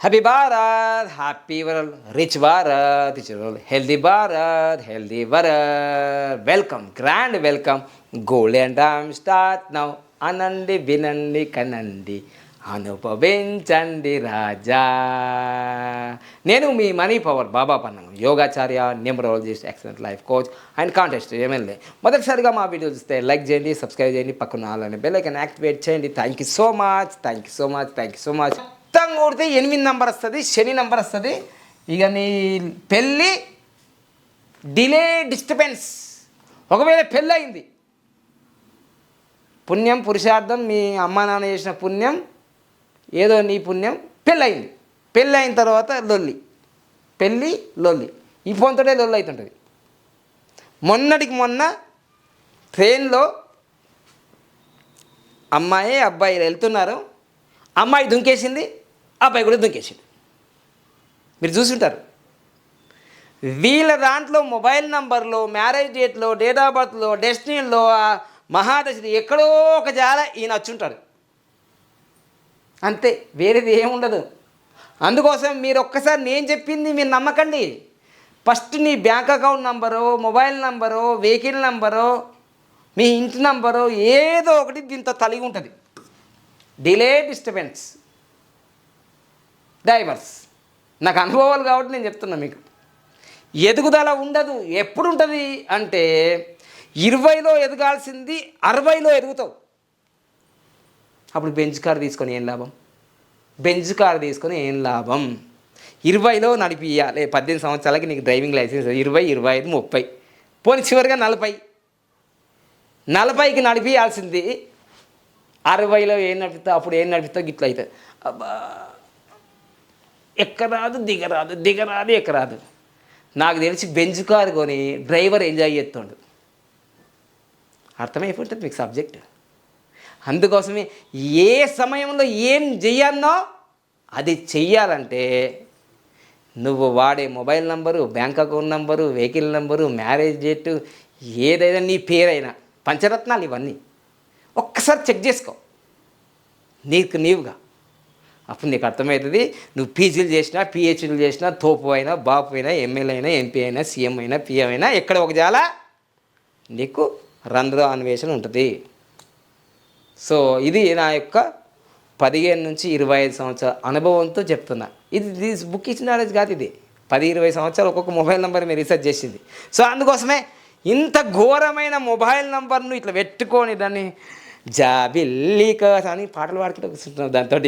Happy Bharat happy world rich Bharat rich world healthy Bharat healthy world welcome grand welcome golden dam start now అనండి వినండి కనండి అనుభవించండి రాజా నేను మీ money power Baba Pannam యోగాచార్య numerologist excellent life coach and contest MLA మొదటిసారిగా మా video చూస్తే like చేయండి సబ్స్క్రైబ్ చేయండి పక్కన ఆలని బెల్ ఐకన్ యాక్టివేట్ చేయండి. Thank you so much thank you so much thank you so much మొత్తం కొడితే ఎనిమిది నంబర్ వస్తుంది శని నంబర్ వస్తుంది. ఇక నీ పెళ్ళి డిలే డిస్టర్బెన్స్ ఒకవేళ పెళ్ళి అయింది పుణ్యం పురుషార్థం మీ అమ్మ నాన్న చేసిన పుణ్యం ఏదో నీ పుణ్యం పెళ్ళయింది. పెళ్ళి అయిన తర్వాత లొల్లి. పెళ్ళి లొల్లి. ఈ ఫోన్తోనే లొల్లి అవుతుంటుంది మొన్నటికి మొన్న ట్రైన్లో అమ్మాయి అబ్బాయి వెళ్తున్నారు. అమ్మాయి దుంకేసింది. అబ్బాయి కూడా దుంకేసింది మీరు చూసుంటారు. వీళ్ళ దాంట్లో మొబైల్ నంబర్లో మ్యారేజ్ డేట్లో డేట్ ఆఫ్ బర్త్లో డెస్టినీలో మహాదశి ఎక్కడో ఒక జాల ఈయన వచ్చుంటాడు. అంతే వేరేది ఏముండదు. అందుకోసం మీరు ఒక్కసారి నేను చెప్పింది మీరు నమ్మకండి. ఫస్ట్ నీ bank account number mobile number vehicle number మీ ఇంటి నంబరు ఏదో ఒకటి దీంతో తలిగి ఉంటుంది. Delay disturbance. డైవర్స్. నాకు అనుభవాలు కాబట్టి నేను చెప్తున్నా మీకు. ఎదుగుదల ఉండదు. ఎప్పుడు ఉంటుంది అంటే ఇరవైలో ఎదగాల్సింది అరవైలో ఎదుగుతావు. అప్పుడు బెంచ్ కార్ తీసుకొని ఏం లాభం? బెంచ్ కార్ తీసుకొని ఏం లాభం? ఇరవైలో నడిపియాలి పద్దెనిమిది సంవత్సరాలకి నీకు డ్రైవింగ్ లైసెన్స్. ఇరవై ఇరవై ఐదు ముప్పై. పోనీ చివరిగా నలభై. నలభైకి నడిపియాల్సింది అరవైలో ఏం నడిపిస్తావు? అప్పుడు ఏం నడిపిస్తావు? గిట్ల అవుతుంది. అబ్బా! ఎక్కరాదు దిగరాదు దిగరాదు ఎక్కరాదు. నాకు తెలిసి బెంచ్ కారు కొని డ్రైవర్ ఎంజాయ్ చేస్తుండు. అర్థమైపోతుంది మీకు సబ్జెక్ట్? అందుకోసమే ఏ సమయంలో ఏం చెయ్యన్నో అది చెయ్యాలంటే నువ్వు వాడే mobile number bank account number vehicle number marriage date ఏదైనా నీ పేరైనా పంచరత్నాలు ఇవన్నీ ఒక్కసారి చెక్ చేసుకో. నీకు నీవుగా. అప్పుడు నీకు అర్థమవుతుంది నువ్వు పీజీలు చేసినా పిహెచ్డీలు చేసినా తోపు అయినా బాపు అయినా ఎమ్మెల్యే అయినా ఎంపీ అయినా సీఎం అయినా పిఎం అయినా ఎక్కడ ఒక జాల నీకు రంధ్ర అన్వేషణ ఉంటుంది. సో ఇది నా యొక్క పదిహేను నుంచి ఇరవై ఐదు సంవత్సరాల అనుభవంతో చెప్తున్నా. ఇది దిస్ బుక్ ఇచ్చిన నాలెడ్జ్ కాదు ఇది. పది ఇరవై సంవత్సరాలు ఒక్కొక్క మొబైల్ నెంబర్ మీరు రీసెర్చ్ చేసింది. సో అందుకోసమే ఇంత ఘోరమైన మొబైల్ నెంబర్ను ఇట్లా పెట్టుకొని దాన్ని జాబిల్లిక అని పాటలు పాడుకుంటూ కూర్చుంటున్నావు దాంతో